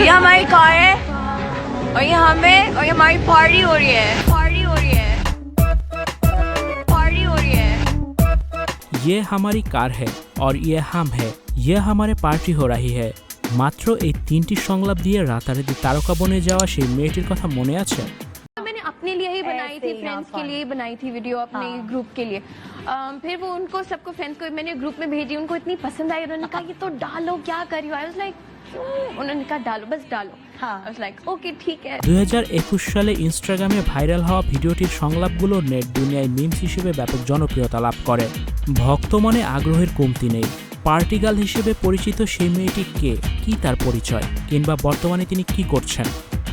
ये हमारी कार है और ये हमें और ये हमारी पार्टी हो रही है पार्टी हो रही है पार्टी हो रही है ये हमारी कार है और ये हम है ये हमारे পার্টি हो रही है মাত্র এই তিনটি সংলাপ দিয়ে রাতারাতি তারকা বনে যাওয়া সেই মেয়েটির কথা মনে আছে मैंने अपने लिए ही बनाई ऐसे थी ही फ्रेंड्स हाँ, के fun। लिए ही बनाई थी वीडियो अपने हाँ। ग्रुप के लिए अम, फिर वो उनको सबको फ्रेंड्स को मैंने ग्रुप में भेजी उनको इतनी पसंद आई उन्होंने कहा ये तो डालो क्या कर रही हो आई वाज लाइक उन्होंने कहा डालो बस डालो हाँ। आई वाज लाइक ओके ठीक है দুই সালে ইনস্টাগ্রামে ভাইরাল হওয়া ভিডিওটির সংলাপগুলো নেট দুনিয়ায় মিমস হিসেবে ব্যাপক জনপ্রিয়তা লাভ করে ভক্ত মনে আগ্রহের কমতি নেই পার্টিগাল হিসেবে পরিচিত সেই মেয়েটি কে কি তার পরিচয় কিংবা বর্তমানে তিনি কি করছেন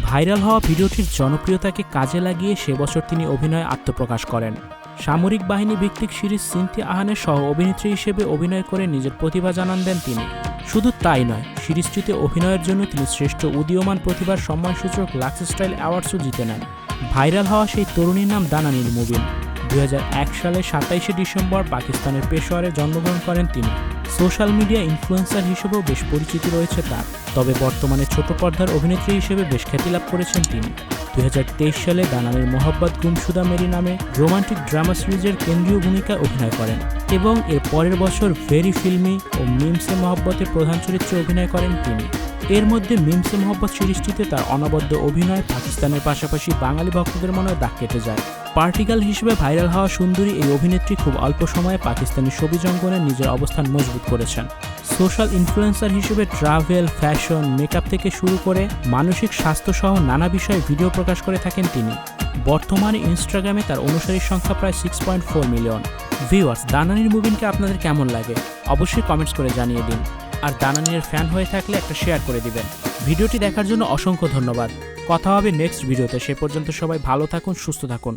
ভাইরাল হওয়া ভিডিওটির জনপ্রিয়তাকে কাজে লাগিয়ে সে বছর তিনি অভিনয়ে আত্মপ্রকাশ করেন সামরিক বাহিনী ভিত্তিক সিরিজ সিনথি আহানের সহ অভিনেত্রী হিসেবে অভিনয় করে নিজের প্রতিভা জানান দেন তিনি। শুধু তাই নয়, সিরিজটিতে অভিনয়ের জন্য তিনি শ্রেষ্ঠ উদীয়মান প্রতিভার সম্মানসূচক লাক্স স্টাইল অ্যাওয়ার্ডসও জিতে নেন। ভাইরাল হওয়া সেই তরুণীর নাম দানানির মুবিন। দু হাজার এক সালে সাতাইশে ডিসেম্বর পাকিস্তানের পেশোয়ারে জন্মগ্রহণ করেন তিনি। সোশ্যাল মিডিয়া ইনফ্লুয়েন্সার হিসেবেও বেশ পরিচিতি রয়েছে তার। তবে বর্তমানে ছোট পর্দার অভিনেত্রী হিসেবে বেশ খ্যাতি লাভ করেছেন তিনি। দু হাজার তেইশ সালে দানানের মোহাব্বত গুমসুদা মেরি নামে রোমান্টিক ড্রামা সিরিজের কেন্দ্রীয় ভূমিকায় অভিনয় করেন এবং এর পরের বছর ভেরি ফিল্মি ও মিমসে মহব্বতের প্রধান চরিত্রে অভিনয় করেন তিনি। এর মধ্যে মিমসে মহব্বত সিরিজটিতে তার অনবদ্য অভিনয় পাকিস্তানের পাশাপাশি বাঙালি ভক্তদের মনে দাগ কেটে যায়। পার্টিগাল হিসেবে ভাইরাল হওয়া সুন্দরী এই অভিনেত্রী খুব অল্প সময়ে পাকিস্তানি ছবি জঙ্গনে নিজের অবস্থান মজবুত করেছেন। সোশ্যাল ইনফ্লুয়েন্সার হিসেবে ট্রাভেল ফ্যাশন মেকআপ থেকে শুরু করে মানসিক স্বাস্থ্যসহ নানা বিষয়ে ভিডিও প্রকাশ করে থাকেন তিনি। বর্তমানে ইনস্টাগ্রামে তার অনুসারীর সংখ্যা প্রায় six point four million viewers দানানির মুভিনকে আপনাদের কেমন লাগে? অবশ্যই কমেন্টস করে জানিয়ে দিন। আর দানানির ফ্যান হয়ে থাকলে একটা শেয়ার করে দিবেন। ভিডিওটি দেখার জন্য অসংখ্য ধন্যবাদ। কথা হবে নেক্সট ভিডিওতে সে পর্যন্ত সবাই ভালো থাকুন, সুস্থ থাকুন।